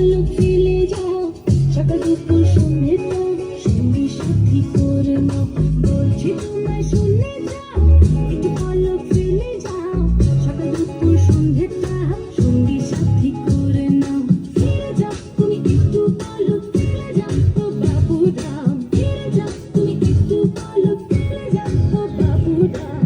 চলো খেলে যাও সকাল দুপুর সন্ধে তো সঙ্গী সাথী করে নাও। বলছি তোমায় শুনে যাও, একটু বলো ফেলে যাও সকাল দুপুর সন্ধে তা সঙ্গী সাথী করে নাও। ফিরে যাও, তুমি একটু বলো ফিরে যাও তো বাবু দাও ফিরে যাও, তুমি একটু বলো ফিরে যাও তো বাবু দাও